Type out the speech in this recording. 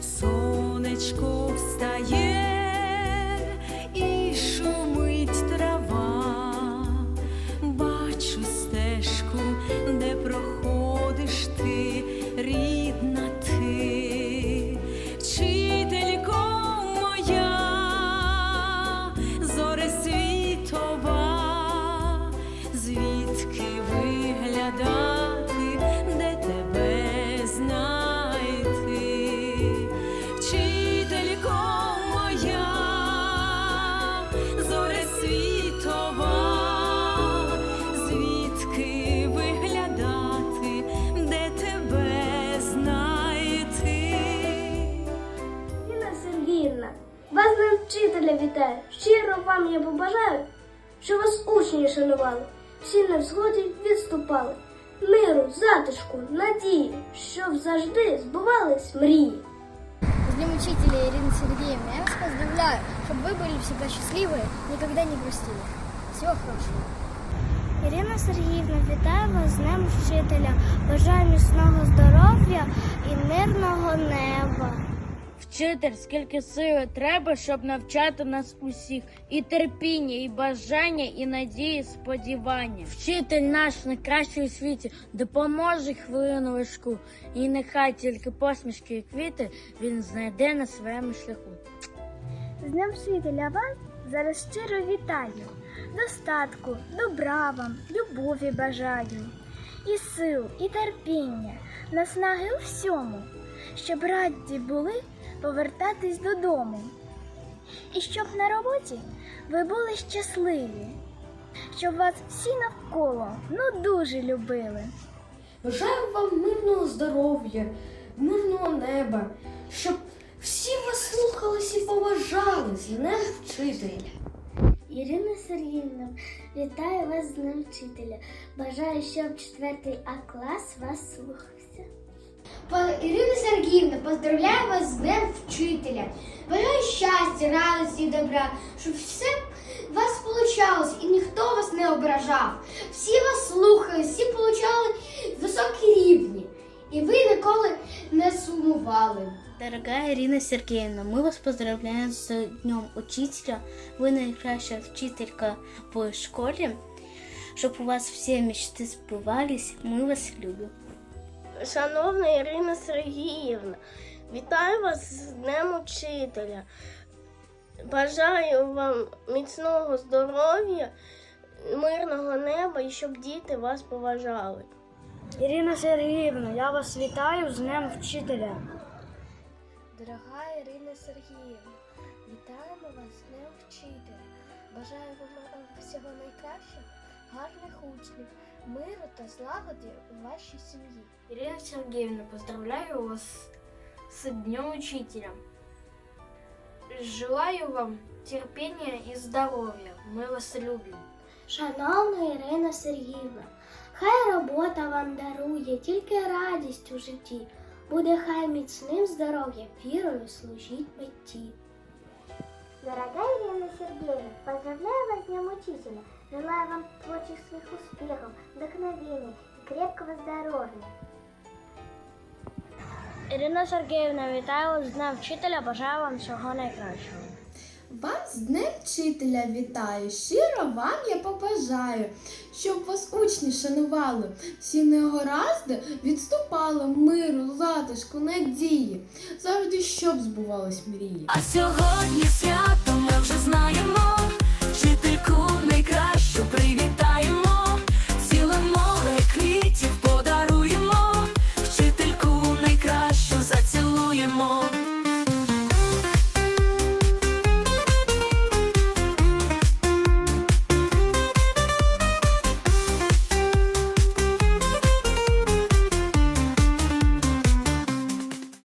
Сонечко встає. вчителя вітаю. Щиро вам я побажаю, що вас учні шанували, всі на взгоді відступали. Миру, затишку, надії, щоб завжди збувались мрії. С Днем Учителя, Ирина Сергеевна, я вас поздравляю, чтобы вы были всегда счастливы, никогда не грустили. Всего хорошего. Ірина Сергіївна, вітаю вас з Днем Вчителя. Бажаю міцного здоров'я і мирного неба. Вчитель, скільки сили треба, щоб навчати нас усіх, і терпіння, і бажання, і надії, і сподівання. Вчитель наш найкращий у світі допоможе хвилину важку, і нехай тільки посмішки і квіти він знайде на своєму шляху. З Днем Вчителя вас зараз щиро вітаю. Достатку, добра вам, любові бажаю. І сил, і терпіння, наснаги у всьому, щоб раді були повертатись додому. І щоб на роботі ви були щасливі, щоб вас всі навколо ну дуже любили. Бажаю вам мирного здоров'я, мирного неба, щоб всі вас слухались і поважали з днем вчителя. Ірина Сергіївна, вітаю вас з Днем Вчителя. Бажаю, щоб 4 А клас вас слухався. Ирина Сергеевна, поздравляю вас с Днем Вчителя. Бажаю щастя, радості і добра, щоб все у вас получалось і ніхто вас не ображав. Всі вас слухали, всі получали високі рівні. І ви ніколи не сумували. Дорогая Ирина Сергеевна, мы вас поздравляем с Днем Учителя. Вы наикращая вчителька в школе. Чтобы у вас все мечты сбывались, мы вас любим. Шановна Ірина Сергіївна, вітаю вас з Днем Учителя. Бажаю вам міцного здоров'я, мирного неба і щоб діти вас поважали. Ірина Сергіївна, я вас вітаю з Днем Вчителя. Дорога Ірина Сергіївна, вітаємо вас з Днем Вчителя. Бажаю вам всього найкращого, гарних учнів, миру та злагоди у вашій сім'ї. Ирина Сергеевна, поздравляю вас с Днем Учителя. Желаю вам терпения и здоровья. Мы вас любим. Шановна Ірина Сергіївна, хай робота вам дарує тільки радість у житті. Буде хай міцним здоров'ям, вірою служіть меті. Дорогая Ирина Сергеевна, поздравляю вас с Днем Учителя. Желаю вам творческих успехов, вдохновения и крепкого здоровья. Ірина Сергіївна, вітаю вас з Днем Вчителя, бажаю вам всього найкращого. Вас з Днем Вчителя вітаю! Щиро вам я побажаю, щоб вас учні шанували, всі негаразди відступали миру, затишку, надії, завжди щоб збувались мрії. А сьогодні свято.